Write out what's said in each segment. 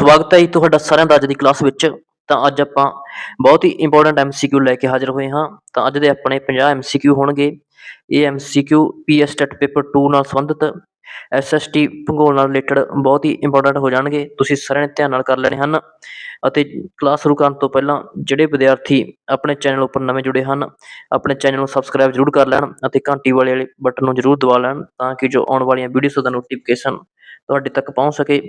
ਸਵਾਗਤ ਹੈ ਜੀ ਤੁਹਾਡਾ ਸਾਰਿਆਂ ਦਾ ਅੱਜ ਦੀ ਕਲਾਸ ਵਿੱਚ। ਤਾਂ ਅੱਜ ਆਪਾਂ ਬਹੁਤ ਹੀ ਇੰਪੋਰਟੈਂਟ ਐਮਸੀਕਿਊ ਲੈ ਕੇ ਹਾਜ਼ਰ ਹੋਏ ਹਾਂ। ਤਾਂ ਅੱਜ ਦੇ ਆਪਣੇ 50 ਐਮਸੀਕਿਊ ਹੋਣਗੇ। ਇਹ ਐਮਸੀਕਿਊ ਪੀਐਸ ਟੈਟ ਪੇਪਰ 2 ਨਾਲ ਸੰਬੰਧਿਤ ਐਸਐਸਟੀ ਭੂਗੋਲ ਨਾਲ ਰਿਲੇਟਡ ਬਹੁਤ ਹੀ ਇੰਪੋਰਟੈਂਟ ਹੋ ਜਾਣਗੇ। ਤੁਸੀਂ ਸਾਰਿਆਂ ਨੇ ਧਿਆਨ ਨਾਲ ਕਰ ਲੈਣੇ ਹਨ। ਅਤੇ ਕਲਾਸ ਸ਼ੁਰੂ ਕਰਨ ਤੋਂ ਪਹਿਲਾਂ ਜਿਹੜੇ ਵਿਦਿਆਰਥੀ ਆਪਣੇ ਚੈਨਲ ਉੱਪਰ ਨਵੇਂ ਜੁੜੇ ਹਨ, ਆਪਣੇ ਚੈਨਲ ਨੂੰ ਸਬਸਕ੍ਰਾਈਬ ਜ਼ਰੂਰ ਕਰ ਲੈਣ ਅਤੇ ਘੰਟੀ ਵਾਲੇ ਵਾਲੇ ਬਟਨ ਨੂੰ ਜ਼ਰੂਰ ਦਬਾ ਲੈਣ ਤਾਂ ਕਿ ਜੋ ਆਉਣ ਵਾਲੀਆਂ ਵੀਡੀਓਜ਼ ਦਾ ਨੋਟੀਫਿਕੇਸ਼ਨ ਤੁਹਾਡੇ ਤੱਕ ਪਹੁੰਚ ਸਕੇ,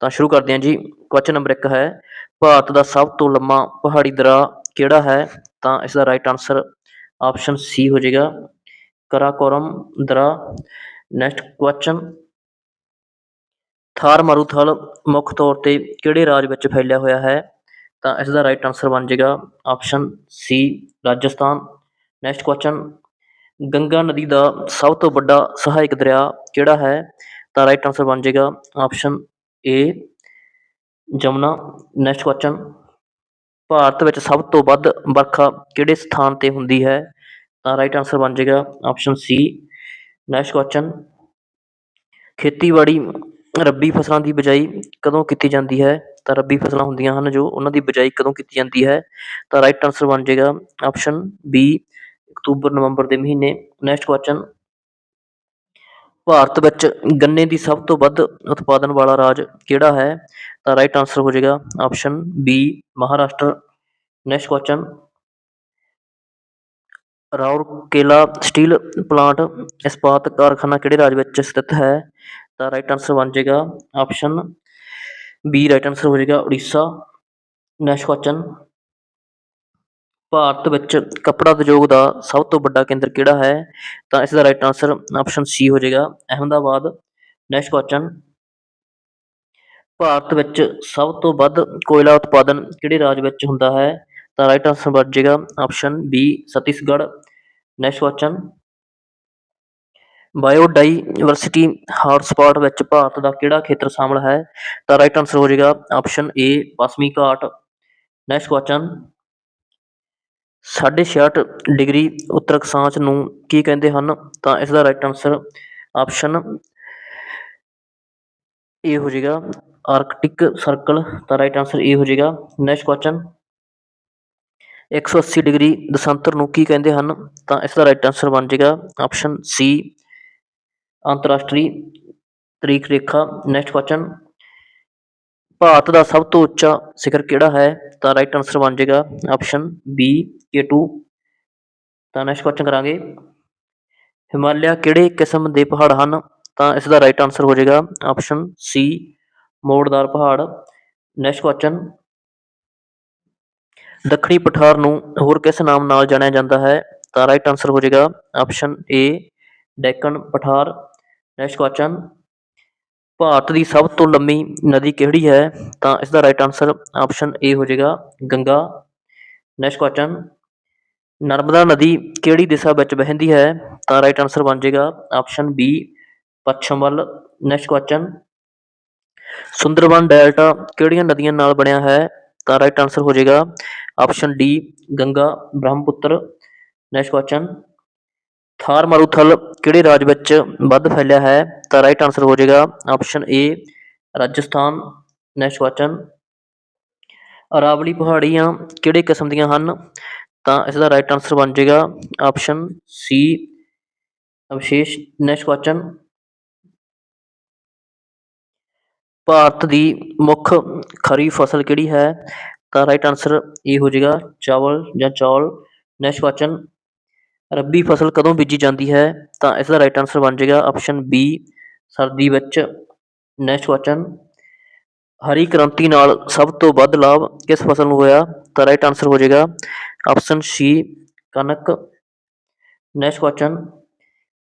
ਤਾਂ ਸ਼ੁਰੂ ਕਰਦੇ ਹਾਂ ਜੀ। ਕੁਐਸਚਨ ਨੰਬਰ 1 ਹੈ, ਭਾਰਤ ਦਾ ਸਭ ਤੋਂ ਲੰਮਾ ਪਹਾੜੀ ਦਰਾ ਕਿਹੜਾ ਹੈ? ਤਾਂ ਇਸ ਦਾ ਰਾਈਟ ਆਨਸਰ ਆਪਸ਼ਨ ਸੀ ਹੋ ਜਾਏਗਾ। ਕਰਾਕੋਰਮ ਦਰਾ। ਨੈਕਸਟ ਕੁਐਸਚਨ ਥਾਰ ਮਾਰੂਥਲ ਮੁੱਖ ਤੌਰ ਤੇ ਕਿਹੜੇ ਰਾਜ ਵਿੱਚ ਫੈਲਿਆ ਹੋਇਆ ਹੈ? ਤਾਂ ਇਸ ਦਾ ਰਾਈਟ ਆਨਸਰ ਬਣ ਜਾਏਗਾ option C Rajasthan. Next question Ganga ਨਦੀ ਦਾ ਸਭ ਤੋਂ ਵੱਡਾ ਸਹਾਇਕ ਦਰਿਆ ਕਿਹੜਾ ਹੈ? ਤਾਂ ਰਾਈਟ ਆਨਸਰ ਬਣ ਜਾਏਗਾ option A Jamuna next question Bharat ਵਿੱਚ ਸਭ ਤੋਂ ਵੱਧ ਵਰਖਾ ਕਿਹੜੇ ਸਥਾਨ ਤੇ ਹੁੰਦੀ ਹੈ? ਤਾਂ ਰਾਈਟ ਆਨਸਰ ਬਣ ਜਾਏਗਾ ਆਪਸ਼ਨ ਸੀ ਨੈਕਸਟ ਕੁਐਸਚਨ ਖੇਤੀਬਾੜੀ ਰੱਬੀ ਫਸਲਾਂ ਦੀ ਬਿਜਾਈ ਕਦੋਂ ਕੀਤੀ ਜਾਂਦੀ ਹੈ? ਤਾਂ ਰੱਬੀ ਫਸਲਾਂ ਹੁੰਦੀਆਂ ਹਨ ਜੋ ਉਹਨਾਂ ਦੀ ਬਿਜਾਈ ਕਦੋਂ ਕੀਤੀ ਜਾਂਦੀ ਹੈ? ਤਾਂ ਰਾਈਟ ਆਨਸਰ ਬਣ ਜਾਏਗਾ ਆਪਸ਼ਨ ਬੀ ਅਕਤੂਬਰ, ਨਵੰਬਰ ਦੇ ਮਹੀਨੇ। ਨੈਕਸਟ ਕੁਐਸਚਨ ਭਾਰਤ ਵਿੱਚ ਗੰਨੇ ਦੀ ਸਭ ਤੋਂ ਵੱਧ ਉਤਪਾਦਨ ਵਾਲਾ ਰਾਜ ਕਿਹੜਾ ਹੈ? ਤਾਂ ਰਾਈਟ ਆਨਸਰ ਹੋ ਜਾਏਗਾ option B Maharashtra. Next question Rourkela steel plant ਇਸਪਾਤ ਕਾਰਖਾਨਾ ਕਿਹੜੇ ਰਾਜ ਵਿੱਚ ਸਥਿਤ ਹੈ? ਤਾਂ ਰਾਈਟ ਆਨਸਰ ਬਣ ਜਾਏਗਾ ਆਪਸ਼ਨ ਬੀ ਰਾਈਟ ਆਨਸਰ ਹੋ ਜਾਏਗਾ ਉੜੀਸਾ। ਨੈਕਸਟ ਕੁਐਸਚਨ ਭਾਰਤ ਵਿੱਚ ਕੱਪੜਾ ਉਦਯੋਗ ਦਾ ਸਭ ਤੋਂ ਵੱਡਾ ਕੇਂਦਰ ਕਿਹੜਾ ਹੈ? ਤਾਂ ਇਸ ਦਾ ਰਾਈਟ ਆਨਸਰ ਆਪਸ਼ਨ ਸੀ ਹੋ ਜਾਏਗਾ, ਅਹਿਮਦਾਬਾਦ ਨੈਕਸਟ ਕੁਐਸਚਨ ਭਾਰਤ ਵਿੱਚ ਸਭ ਤੋਂ ਵੱਧ ਕੋਇਲਾ ਉਤਪਾਦਨ ਕਿਹੜੇ ਰਾਜ ਵਿੱਚ ਹੁੰਦਾ ਹੈ? ਤਾਂ ਰਾਈਟ ਆਨਸਰ ਬਣ ਜਾਏਗਾ option B Chhattisgarh. Next question biodiversity hotspot ਵਿੱਚ ਭਾਰਤ ਦਾ ਕਿਹੜਾ ਖੇਤਰ ਸ਼ਾਮਲ ਹੈ? ਤਾਂ ਰਾਈਟ ਆਨਸਰ ਹੋ ਜਾਏਗਾ ਆਪਸ਼ਨ ਏ ਪੱਛਮੀ ਘਾਟ. ਨੈਕਸਟ ਕੁਐਸਚਨ 66 ਡਿਗਰੀ ਉੱਤਰ ਅਕਸ਼ਾਂਸ਼ ਨੂੰ ਕੀ ਕਹਿੰਦੇ ਹਨ? ਤਾਂ ਇਸ ਦਾ ਰਾਈਟ ਆਨਸਰ ਆਪਸ਼ਨ ਏ ਹੋ ਜਾਏਗਾ। ਆਰਕਟਿਕ ਸਰਕਲ ਤਾਂ ਰਾਈਟ ਆਨਸਰ ਏ ਹੋ ਜਾਏਗਾ। ਨੈਕਸਟ ਕੁਐਸਚਨ 180 ਡਿਗਰੀ ਦਸ਼ਾਂਤਰ ਨੂੰ ਕੀ ਕਹਿੰਦੇ ਹਨ? ਤਾਂ ਇਸ ਦਾ ਰਾਈਟ ਆਨਸਰ ਬਣ ਜਾਏਗਾ ਆਪਸ਼ਨ ਸੀ ਅੰਤਰਰਾਸ਼ਟਰੀ ਤਰੀਕ ਰੇਖਾ। ਨੈਕਸਟ ਕੁਐਸਚਨ ਭਾਰਤ ਦਾ ਸਭ ਤੋਂ ਉੱਚਾ ਸਿਖਰ ਕਿਹੜਾ ਹੈ? ਤਾਂ ਰਾਈਟ ਆਨਸਰ ਬਣ ਜਾਏਗਾ ਆਪਸ਼ਨ ਬੀ K2 ਤਾਂ ਨੈਕਸਟ ਕੁਐਸਚਨ ਕਰਾਂਗੇ। ਹਿਮਾਲਿਆ ਕਿਹੜੇ ਕਿਸਮ ਦੇ ਪਹਾੜ ਹਨ? ਤਾਂ ਇਸ ਦਾ ਰਾਈਟ ਆਨਸਰ ਹੋ ਜਾਏਗਾ ਆਪਸ਼ਨ ਸੀ ਮੋੜਦਾਰ ਪਹਾੜ। ਨੈਕਸਟ ਕੁਐਸਚਨ ਦੱਖਣੀ ਪਠਾਰ ਨੂੰ ਹੋਰ ਕਿਸ ਨਾਮ ਨਾਲ ਜਾਣਿਆ ਜਾਂਦਾ ਹੈ? ਤਾਂ ਰਾਈਟ ਆਨਸਰ ਹੋ ਜਾਏਗਾ ਆਪਸ਼ਨ ਏ ਡੈਕਨ ਪਠਾਰ। ਨੈਕਸਟ ਕੁਐਸਚਨ ਭਾਰਤ ਦੀ ਸਭ ਤੋਂ ਲੰਮੀ ਨਦੀ ਕਿਹੜੀ ਹੈ? ਤਾਂ ਇਸ ਦਾ ਰਾਈਟ ਆਨਸਰ ਆਪਸ਼ਨ ਏ ਹੋ ਜਾਏਗਾ ਗੰਗਾ। ਨੈਕਸਟ ਕੁਐਸਚਨ ਨਰਮਦਾ ਨਦੀ ਕਿਹੜੀ ਦਿਸ਼ਾ ਵਿੱਚ ਵਹਿੰਦੀ ਹੈ? ਤਾਂ ਰਾਈਟ ਆਨਸਰ ਬਣ ਜਾਏਗਾ ਆਪਸ਼ਨ ਬੀ ਪੱਛਮ ਵੱਲ। ਨੈਕਸਟ ਕੁਐਸਚਨ ਸੁੰਦਰਬਨ ਡੈਲਟਾ ਕਿਹੜੀਆਂ ਨਦੀਆਂ ਨਾਲ ਬਣਿਆ ਹੈ? ਤਾਂ ਰਾਈਟ ਆਨਸਰ ਹੋ ਜਾਏਗਾ option D Ganga, Brahmaputra. Next question Thar ਮਾਰੂਥਲ ਕਿਹੜੇ ਰਾਜ ਵਿੱਚ ਵੱਧ ਫੈਲਿਆ ਹੈ? ਤਾਂ ਰਾਈਟ ਆਨਸਰ ਹੋ ਜਾਏਗਾ option A Rajasthan next question Aravalli ਪਹਾੜੀਆਂ ਕਿਹੜੇ ਕਿਸਮ ਦੀਆਂ ਹਨ? ਤਾਂ ਇਸ ਦਾ ਰਾਈਟ ਆਨਸਰ ਬਣ ਜਾਏਗਾ ਆਪਸ਼ਨ ਸੀ ਅਵਸ਼ੇਸ਼ ਨੈਕਸਟ ਕੁਐਸਚਨ ਭਾਰਤ ਦੀ ਮੁੱਖ ਖਰੀ ਫਸਲ ਕਿਹੜੀ ਹੈ? ਤਾਂ ਰਾਈਟ ਆਨਸਰ ਇਹ ਹੋ ਜਾਏਗਾ ਚਾਵਲ ਜਾਂ ਚੌਲ ਨੈਕਸਟ ਕੁਐਸਚਨ ਰੱਬੀ ਫਸਲ ਕਦੋਂ ਬੀਜੀ ਜਾਂਦੀ ਹੈ? ਤਾਂ ਇਸ ਦਾ ਰਾਈਟ ਆਨਸਰ ਬਣ ਜਾਏਗਾ ਆਪਸ਼ਨ ਬੀ ਸਰਦੀ ਵਿੱਚ। ਨੈਕਸਟ ਕੁਐਸਚਨ ਹਰੀ ਕ੍ਰਾਂਤੀ ਨਾਲ ਸਭ ਤੋਂ ਵੱਧ ਲਾਭ ਕਿਸ ਫਸਲ ਨੂੰ ਹੋਇਆ? ਤਾਂ ਰਾਈਟ ਆਨਸਰ ਹੋ ਜਾਏਗਾ ਆਪਸ਼ਨ ਸੀ ਕਣਕ। ਨੈਕਸਟ ਕੁਐਸਚਨ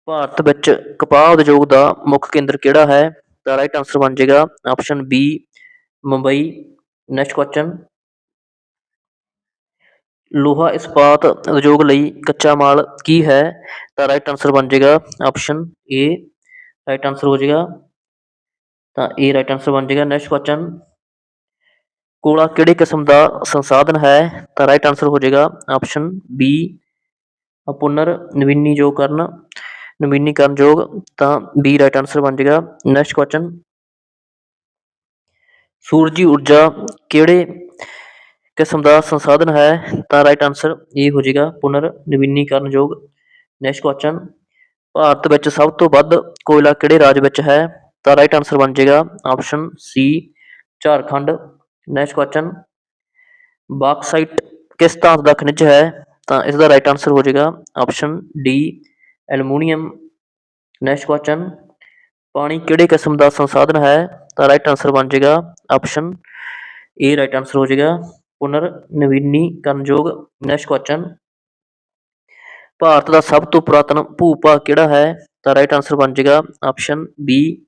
ਭਾਰਤ ਵਿੱਚ ਕਪਾਹ ਉਦਯੋਗ ਦਾ ਮੁੱਖ ਕੇਂਦਰ ਕਿਹੜਾ ਹੈ? ਤਾਂ ਰਾਈਟ ਆਨਸਰ ਬਣ ਜਾਏਗਾ option B Mumbai. Next question ਲੋਹਾ ਇਸਪਾਤ ਉਦਯੋਗ ਲਈ ਕੱਚਾ ਮਾਲ ਕੀ ਹੈ? ਤਾਂ ਰਾਈਟ ਆਨਸਰ ਬਣ ਜਾਏਗਾ ਆਪਸ਼ਨ ਏ ਰਾਈਟ ਆਨਸਰ ਹੋ ਜਾਏਗਾ। ਤਾਂ ਏ ਰਾਈਟ ਆਨਸਰ ਬਣ ਜਾਏਗਾ ਨੈਕਸਟ ਕੁਐਸਚਨ ਕੋਲਾ ਕਿਹੜੇ ਕਿਸਮ ਦਾ ਸੰਸਾਧਨ ਹੈ? ਤਾਂ ਰਾਈਟ ਆਨਸਰ ਹੋ ਜਾਏਗਾ ਆਪਸ਼ਨ ਬੀ ਅਪੁਨਰ ਨਵੀਨੀਕਰਨ ਯੋਗ ਤਾਂ ਬੀ ਰਾਈਟ ਆਨਸਰ ਬਣ ਜਾਏਗਾ ਨੈਕਸਟ ਕੁਐਸਚਨ ਸੂਰਜੀ ਊਰਜਾ ਕਿਹੜੇ ਕਿਸਮ ਦਾ ਸੰਸਾਧਨ ਹੈ, ਤਾਂ ਰਾਈਟ ਆਨਸਰ ਇਹ ਹੋ ਜਾਏਗਾ ਪੁਨਰ ਨਵੀਨੀਕਰਨਯੋਗ ਨੈਕਸਟ ਕੁਐਸਚਨ ਭਾਰਤ ਵਿੱਚ ਸਭ ਤੋਂ ਵੱਧ ਕੋਇਲਾ ਕਿਹੜੇ ਰਾਜ ਵਿੱਚ ਹੈ, ਤਾਂ ਰਾਈਟ ਆਨਸਰ ਬਣ ਜਾਏਗਾ option C Jharkhand. Next question bauxite ਕਿਸ ਧਾਤ ਦਾ ਖਣਿਜ ਹੈ, ਤਾਂ ਇਸ ਦਾ ਰਾਈਟ ਆਨਸਰ ਹੋ ਜਾਏਗਾ option D aluminium next question ਪਾਣੀ ਕਿਹੜੇ ਕਿਸਮ ਦਾ ਸੰਸਾਧਨ ਹੈ, ਤਾਂ ਰਾਈਟ ਆਨਸਰ ਬਣ ਜਾਏਗਾ ਆਪਸ਼ਨ ਏ ਰਾਈਟ ਆਨਸਰ ਹੋ ਜਾਏਗਾ ਪੁਨਰ ਨਵੀਨੀਕਰਨਯੋਗ ਨੈਕਸਟ ਕੁਐਸਚਨ ਭਾਰਤ ਦਾ ਸਭ ਤੋਂ ਪੁਰਾਤਨ ਭੂ-ਭਾਗ ਕਿਹੜਾ ਹੈ? ਤਾਂ ਰਾਈਟ ਆਨਸਰ ਬਣ ਜਾਏਗਾ ਆਪਸ਼ਨ ਬੀ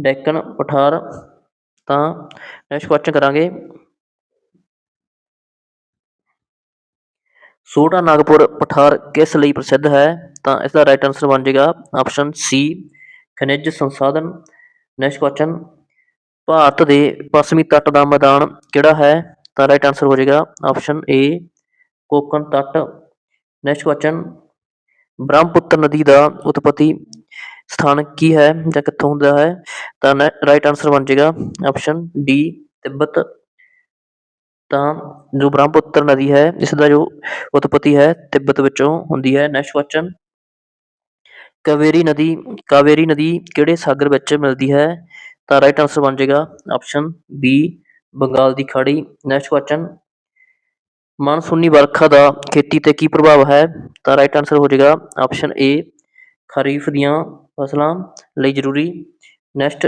ਡੈਕਨ ਪਠਾਰ ਤਾਂ ਨੈਕਸਟ ਕੁਐਸਚਨ ਕਰਾਂਗੇ। ਛੋਟਾ ਨਾਗਪੁਰ ਪਠਾਰ ਕਿਸ ਲਈ ਪ੍ਰਸਿੱਧ ਹੈ? ਤਾਂ ਇਸ ਦਾ ਰਾਈਟ ਆਨਸਰ ਬਣ ਜਾਏਗਾ ਆਪਸ਼ਨ ਸੀ ਖਣਿਜ ਸੰਸਾਧਨ। ਨੈਕਸਟ ਕੁਐਸਚਨ ਭਾਰਤ ਦੇ ਪੱਛਮੀ ਤੱਟ ਦਾ ਮੈਦਾਨ ਕਿਹੜਾ ਹੈ? ਤਾਂ ਰਾਈਟ ਆਨਸਰ ਹੋ ਜਾਏਗਾ ਆਪਸ਼ਨ ਏ ਕੋਕਣ ਤੱਟ। ਨੈਕਸਟ ਕੁਐਸਚਨ ਬ੍ਰਹਮਪੁੱਤਰ ਨਦੀ ਦਾ ਉਤਪਤੀ ਸਥਾਨ ਕੀ ਹੈ ਜਾਂ ਕਿੱਥੋਂ ਹੁੰਦਾ ਹੈ? ਤਾਂ ਰਾਈਟ ਆਨਸਰ ਬਣ ਜਾਏਗਾ ਆਪਸ਼ਨ ਡੀ ਤਿੱਬਤ। ਤਾਂ ਜੋ ਬ੍ਰਹਮਪੁੱਤਰ ਨਦੀ ਹੈ, ਇਸ ਦਾ ਜੋ ਉਤਪਤੀ ਹੈ, ਤਿੱਬਤ ਵਿੱਚੋਂ ਹੁੰਦੀ ਹੈ। ਨੈਕਸਟ ਕੁਐਸਚਨ ਕਾਵੇਰੀ ਨਦੀ ਕਾਵੇਰੀ ਨਦੀ ਕਿਹੜੇ ਸਾਗਰ ਵਿੱਚ ਮਿਲਦੀ ਹੈ? ਤਾਂ ਰਾਈਟ ਆਨਸਰ ਬਣ ਜਾਏਗਾ ਆਪਸ਼ਨ ਬੀ ਬੰਗਾਲ ਦੀ ਖਾੜੀ ਨੈਕਸਟ ਕੁਐਸਚਨ ਮਾਨਸੂਨੀ ਵਰਖਾ ਦਾ ਖੇਤੀ ਤੇ ਕੀ ਪ੍ਰਭਾਵ ਹੈ? ਤਾਂ ਰਾਈਟ ਆਨਸਰ ਹੋ ਜਾਏਗਾ ਆਪਸ਼ਨ ਏ ਖਰੀਫ ਦੀਆਂ ਫਸਲਾਂ ਲਈ ਜ਼ਰੂਰੀ। ਨੈਕਸਟ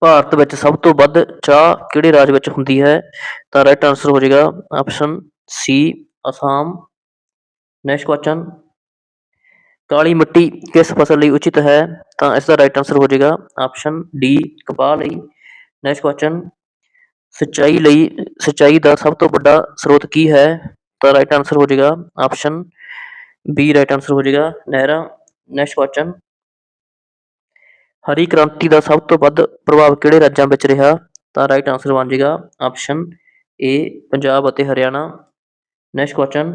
ਭਾਰਤ ਵਿੱਚ ਸਭ ਤੋਂ ਵੱਧ ਚਾਹ ਕਿਹੜੇ ਰਾਜ ਵਿੱਚ ਹੁੰਦੀ ਹੈ? ਤਾਂ ਰਾਈਟ ਆਨਸਰ ਹੋ ਜਾਏਗਾ option C Assam. Next question ਕਾਲੀ ਮਿੱਟੀ ਕਿਸ ਫਸਲ ਲਈ ਉਚਿਤ ਹੈ? ਤਾਂ ਇਸ ਦਾ ਰਾਈਟ ਆਨਸਰ ਹੋ ਜਾਏਗਾ ਆਪਸ਼ਨ ਡੀ ਕਪਾਹ ਲਈ। ਨੈਕਸਟ ਕੁਐਸਚਨ ਸਿੰਚਾਈ ਲਈ, ਸਿੰਚਾਈ ਦਾ ਸਭ ਤੋਂ ਵੱਡਾ ਸਰੋਤ ਕੀ ਹੈ? ਤਾਂ ਰਾਈਟ ਆਨਸਰ ਹੋ ਜਾਏਗਾ ਆਪਸ਼ਨ ਬੀ ਰਾਈਟ ਆਨਸਰ ਹੋ ਜਾਏਗਾ ਨਹਿਰਾਂ ਨੈਕਸਟ ਕੁਐਸਚਨ ਹਰੀ ਕ੍ਰਾਂਤੀ ਦਾ ਸਭ ਤੋਂ ਵੱਧ ਪ੍ਰਭਾਵ ਕਿਹੜੇ ਰਾਜਾਂ ਵਿੱਚ ਰਿਹਾ? ਤਾਂ ਰਾਈਟ ਆਨਸਰ ਬਣ ਜਾਏਗਾ ਆਪਸ਼ਨ ਏ ਪੰਜਾਬ ਅਤੇ ਹਰਿਆਣਾ ਨੈਕਸਟ ਕੁਐਸਚਨ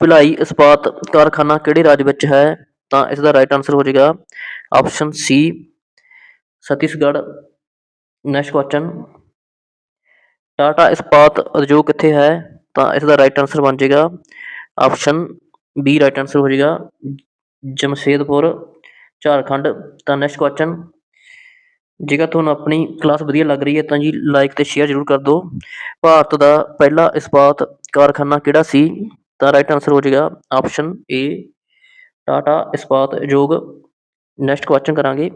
ਭਿਲਾਈ ਇਸਪਾਤ ਕਾਰਖਾਨਾ ਕਿਹੜੇ ਰਾਜ ਵਿੱਚ ਹੈ? ਤਾਂ ਇਸ ਦਾ ਰਾਈਟ ਆਨਸਰ ਹੋ ਜਾਏਗਾ option C Chhattisgarh next question Tata ਇਸਪਾਤ ਉਦਯੋਗ ਕਿੱਥੇ ਹੈ, ਤਾਂ ਇਸ ਦਾ ਰਾਈਟ ਆਨਸਰ ਬਣ ਜਾਏਗਾ ਆਪਸ਼ਨ ਬੀ ਰਾਈਟ ਆਨਸਰ ਹੋ ਜਾਏਗਾ ਜਮਸ਼ੇਦਪੁਰ, ਝਾਰਖੰਡ। ਤਾਂ ਨੈਕਸਟ ਕੁਐਸਚਨ ਜੇਕਰ ਤੁਹਾਨੂੰ ਆਪਣੀ ਕਲਾਸ ਵਧੀਆ ਲੱਗ ਰਹੀ ਹੈ, ਤਾਂ ਜੀ ਲਾਈਕ ਤੇ ਸ਼ੇਅਰ ਜ਼ਰੂਰ ਕਰ ਦਿਓ। ਭਾਰਤ ਦਾ ਪਹਿਲਾ ਇਸਪਾਤ ਕਾਰਖਾਨਾ ਕਿਹੜਾ ਸੀ? ਤਾਂ ਰਾਈਟ ਆਨਸਰ ਹੋ ਜਾਏਗਾ ਆਪਸ਼ਨ ਏ ਟਾਟਾ ਇਸਪਾਤ ਉਦਯੋਗ ਨੈਕਸਟ ਕੁਐਸਚਨ ਕਰਾਂਗੇ।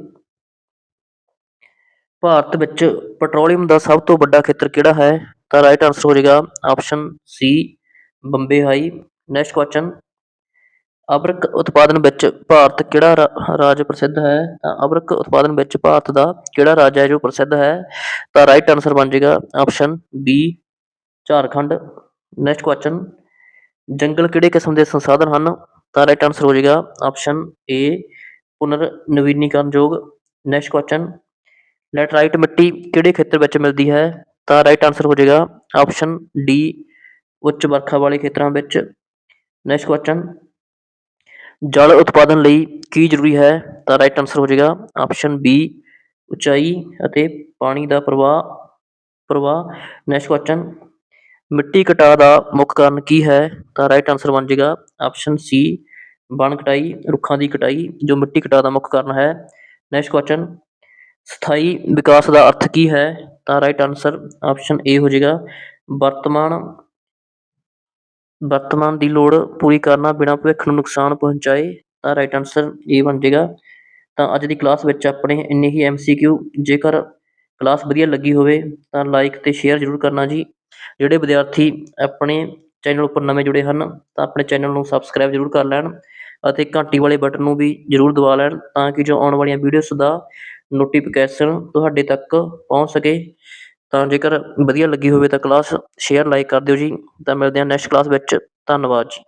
ਭਾਰਤ ਵਿੱਚ ਪੈਟਰੋਲੀਅਮ ਦਾ ਸਭ ਤੋਂ ਵੱਡਾ ਖੇਤਰ ਕਿਹੜਾ ਹੈ? ਤਾਂ ਰਾਈਟ ਆਨਸਰ ਹੋ ਜਾਏਗਾ option C Bombay High. Next question ਅਬਰਕ ਉਤਪਾਦਨ ਵਿੱਚ ਭਾਰਤ ਕਿਹੜਾ ਰਾ- ਰਾਜ ਪ੍ਰਸਿੱਧ ਹੈ? ਤਾਂ ਅਬਰਕ ਉਤਪਾਦਨ ਵਿੱਚ ਭਾਰਤ ਦਾ ਕਿਹੜਾ ਰਾਜ ਹੈ ਜੋ ਪ੍ਰਸਿੱਧ ਹੈ? ਤਾਂ ਰਾਈਟ ਆਨਸਰ ਬਣ ਜਾਏਗਾ option B Jharkhand. Next question ਜੰਗਲ ਕਿਹੜੇ ਕਿਸਮ ਦੇ ਸੰਸਾਧਨ ਹਨ? ਤਾਂ ਰਾਈਟ ਆਨਸਰ ਹੋ ਜਾਏਗਾ ਆਪਸ਼ਨ ਏ ਪੁਨਰ ਨਵੀਨੀਕਰਨਯੋਗ ਨੈਕਸਟ ਕੁਐਸਚਨ ਲੈਟਰਾਈਟ ਮਿੱਟੀ ਕਿਹੜੇ ਖੇਤਰ ਵਿੱਚ ਮਿਲਦੀ ਹੈ? ਤਾਂ ਰਾਈਟ ਆਨਸਰ ਹੋ ਜਾਏਗਾ ਆਪਸ਼ਨ ਡੀ ਉੱਚ ਵਰਖਾ ਵਾਲੇ ਖੇਤਰਾਂ ਵਿੱਚ। ਨੈਕਸਟ ਕੁਐਸਚਨ ਜਲ ਉਤਪਾਦਨ ਲਈ ਕੀ ਜ਼ਰੂਰੀ ਹੈ? ਤਾਂ ਰਾਈਟ ਆਨਸਰ ਹੋ ਜਾਏਗਾ ਆਪਸ਼ਨ ਬੀ ਉਚਾਈ ਅਤੇ ਪਾਣੀ ਦਾ ਪ੍ਰਵਾਹ ਪ੍ਰਵਾਹ। ਨੈਕਸਟ ਕੁਐਸਚਨ ਮਿੱਟੀ ਕਟਾਅ ਦਾ ਮੁੱਖ ਕਾਰਨ ਕੀ ਹੈ? ਤਾਂ ਰਾਈਟ ਆਨਸਰ ਬਣ ਜਾਏਗਾ ਆਪਸ਼ਨ ਸੀ ਵਣ ਕਟਾਈ, ਰੁੱਖਾਂ ਦੀ ਕਟਾਈ, ਜੋ ਮਿੱਟੀ ਕਟਾਅ ਦਾ ਮੁੱਖ ਕਾਰਨ ਹੈ। ਨੈਕਸਟ ਕੁਐਸਚਨ ਸਥਾਈ ਵਿਕਾਸ ਦਾ ਅਰਥ ਕੀ ਹੈ? ਤਾਂ ਰਾਈਟ ਆਨਸਰ ਆਪਸ਼ਨ ਏ ਹੋ ਜਾਏਗਾ। ਵਰਤਮਾਨ ਵਰਤਮਾਨ ਦੀ ਲੋੜ ਪੂਰੀ ਕਰਨਾ ਬਿਨਾਂ ਭਵਿੱਖ ਨੂੰ ਨੁਕਸਾਨ ਪਹੁੰਚਾਏ, ਤਾਂ ਰਾਈਟ ਆਨਸਰ ਏ ਬਣ ਜਾਏਗਾ। ਤਾਂ ਅੱਜ ਦੀ ਕਲਾਸ ਵਿੱਚ ਆਪਣੇ ਇੰਨੇ ਹੀ ਐਮਸੀਕਿਊ ਜੇਕਰ ਕਲਾਸ ਵਧੀਆ ਲੱਗੀ ਹੋਵੇ, ਤਾਂ ਲਾਈਕ ਤੇ ਸ਼ੇਅਰ ਜ਼ਰੂਰ ਕਰਨਾ ਜੀ। ਜਿਹੜੇ ਵਿਦਿਆਰਥੀ ਆਪਣੇ ਚੈਨਲ ਉੱਪਰ ਨਵੇਂ ਜੁੜੇ ਹਨ, ਤਾਂ ਆਪਣੇ ਚੈਨਲ ਨੂੰ ਸਬਸਕ੍ਰਾਈਬ ਜ਼ਰੂਰ ਕਰ ਲੈਣ ਅਤੇ ਘੰਟੀ ਵਾਲੇ ਬਟਨ ਨੂੰ ਵੀ ਜ਼ਰੂਰ ਦਬਾ ਲੈਣ, ਤਾਂ ਕਿ ਜੋ ਆਉਣ ਵਾਲੀਆਂ ਵੀਡੀਓਜ਼ ਦਾ ਨੋਟੀਫਿਕੇਸ਼ਨ ਤੁਹਾਡੇ ਤੱਕ ਪਹੁੰਚ ਸਕੇ। ਤਾਂ ਜੇਕਰ ਵਧੀਆ ਲੱਗੀ ਹੋਵੇ ਤਾਂ ਕਲਾਸ ਸ਼ੇਅਰ ਲਾਈਕ ਕਰ ਦਿਓ ਜੀ। ਤਾਂ ਮਿਲਦੇ ਹਾਂ ਨੈਕਸਟ ਕਲਾਸ ਵਿੱਚ। ਧੰਨਵਾਦ ਜੀ।